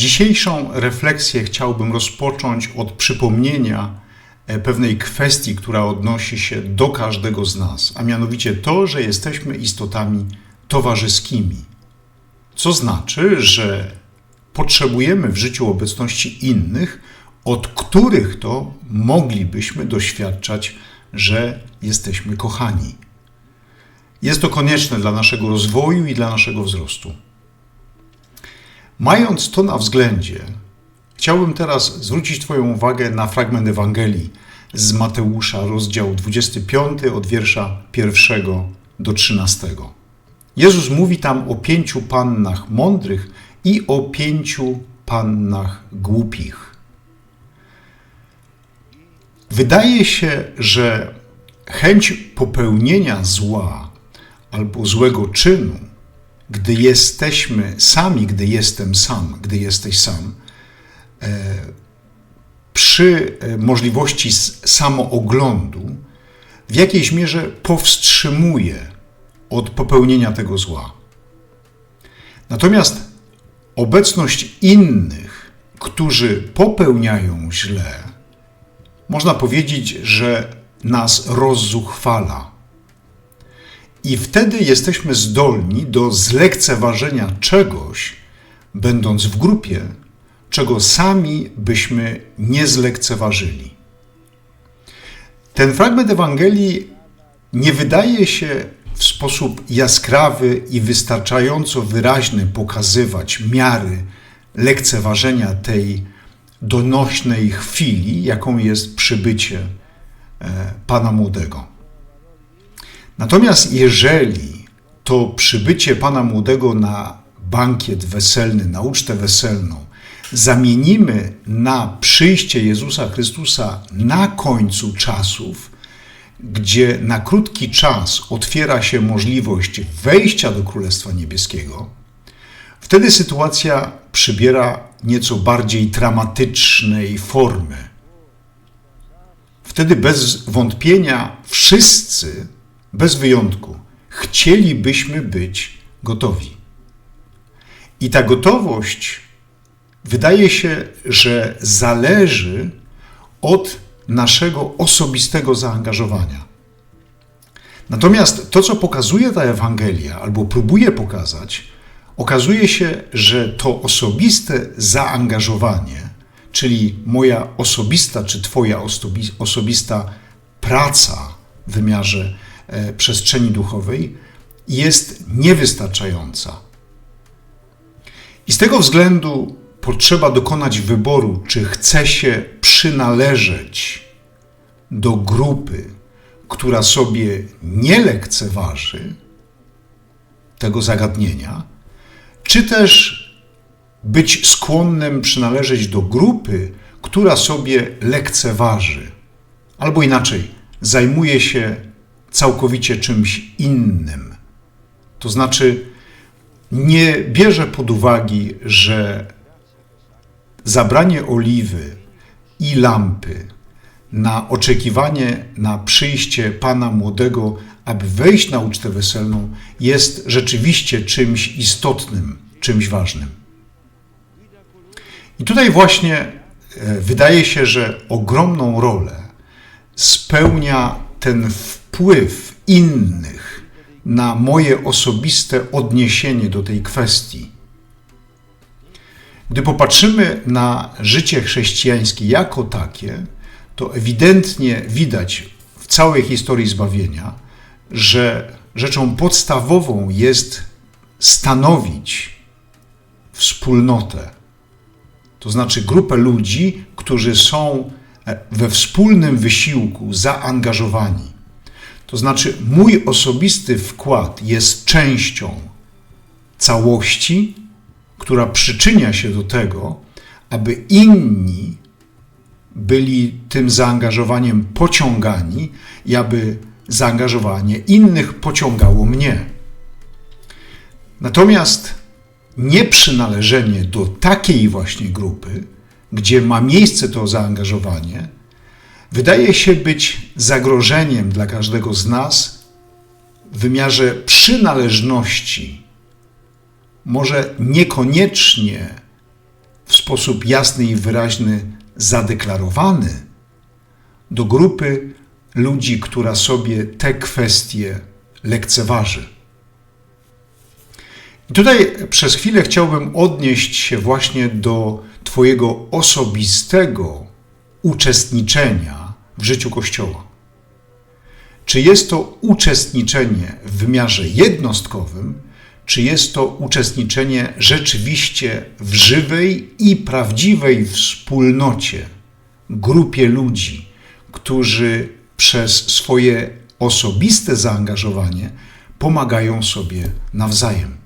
Dzisiejszą refleksję chciałbym rozpocząć od przypomnienia e, pewnej kwestii, która odnosi się do każdego z nas, a mianowicie to, że jesteśmy istotami towarzyskimi. Co znaczy, że potrzebujemy w życiu obecności innych, od których to moglibyśmy doświadczać, że jesteśmy kochani. Jest to konieczne dla naszego rozwoju i dla naszego wzrostu. Mając to na względzie, chciałbym teraz zwrócić Twoją uwagę na fragment Ewangelii z Mateusza, rozdział 25, od wiersza 1 do 13. Jezus mówi tam o pięciu pannach mądrych i o pięciu pannach głupich. Wydaje się, że chęć popełnienia zła albo złego czynu gdy jesteśmy sami, gdy jestem sam, gdy jesteś sam, e, przy e, możliwości samooglądu w jakiejś mierze powstrzymuje od popełnienia tego zła. Natomiast obecność innych, którzy popełniają źle, można powiedzieć, że nas rozzuchwala i wtedy jesteśmy zdolni do zlekceważenia czegoś, będąc w grupie, czego sami byśmy nie zlekceważyli. Ten fragment Ewangelii nie wydaje się w sposób jaskrawy i wystarczająco wyraźny pokazywać miary lekceważenia tej donośnej chwili, jaką jest przybycie e, Pana Młodego. Natomiast jeżeli to przybycie Pana Młodego na bankiet weselny, na ucztę weselną, zamienimy na przyjście Jezusa Chrystusa na końcu czasów, gdzie na krótki czas otwiera się możliwość wejścia do Królestwa Niebieskiego, wtedy sytuacja przybiera nieco bardziej dramatycznej formy. Wtedy bez wątpienia wszyscy bez wyjątku, chcielibyśmy być gotowi. I ta gotowość wydaje się, że zależy od naszego osobistego zaangażowania. Natomiast to, co pokazuje ta Ewangelia, albo próbuje pokazać, okazuje się, że to osobiste zaangażowanie, czyli moja osobista czy Twoja osobista praca w wymiarze przestrzeni duchowej jest niewystarczająca. I z tego względu potrzeba dokonać wyboru, czy chce się przynależeć do grupy, która sobie nie lekceważy tego zagadnienia, czy też być skłonnym przynależeć do grupy, która sobie lekceważy, albo inaczej, zajmuje się całkowicie czymś innym. To znaczy, nie bierze pod uwagę, że zabranie oliwy i lampy na oczekiwanie na przyjście Pana Młodego, aby wejść na ucztę weselną, jest rzeczywiście czymś istotnym, czymś ważnym. I tutaj właśnie e, wydaje się, że ogromną rolę spełnia ten wpływ innych na moje osobiste odniesienie do tej kwestii. Gdy popatrzymy na życie chrześcijańskie jako takie, to ewidentnie widać w całej historii zbawienia, że rzeczą podstawową jest stanowić wspólnotę. To znaczy grupę ludzi, którzy są we wspólnym wysiłku zaangażowani. To znaczy, mój osobisty wkład jest częścią całości, która przyczynia się do tego, aby inni byli tym zaangażowaniem pociągani i aby zaangażowanie innych pociągało mnie. Natomiast nieprzynależenie do takiej właśnie grupy, gdzie ma miejsce to zaangażowanie, wydaje się być zagrożeniem dla każdego z nas w wymiarze przynależności, może niekoniecznie w sposób jasny i wyraźny zadeklarowany do grupy ludzi, która sobie te kwestie lekceważy. I tutaj przez chwilę chciałbym odnieść się właśnie do Twojego osobistego uczestniczenia w życiu Kościoła. Czy jest to uczestniczenie w wymiarze jednostkowym, czy jest to uczestniczenie rzeczywiście w żywej i prawdziwej wspólnocie, grupie ludzi, którzy przez swoje osobiste zaangażowanie pomagają sobie nawzajem.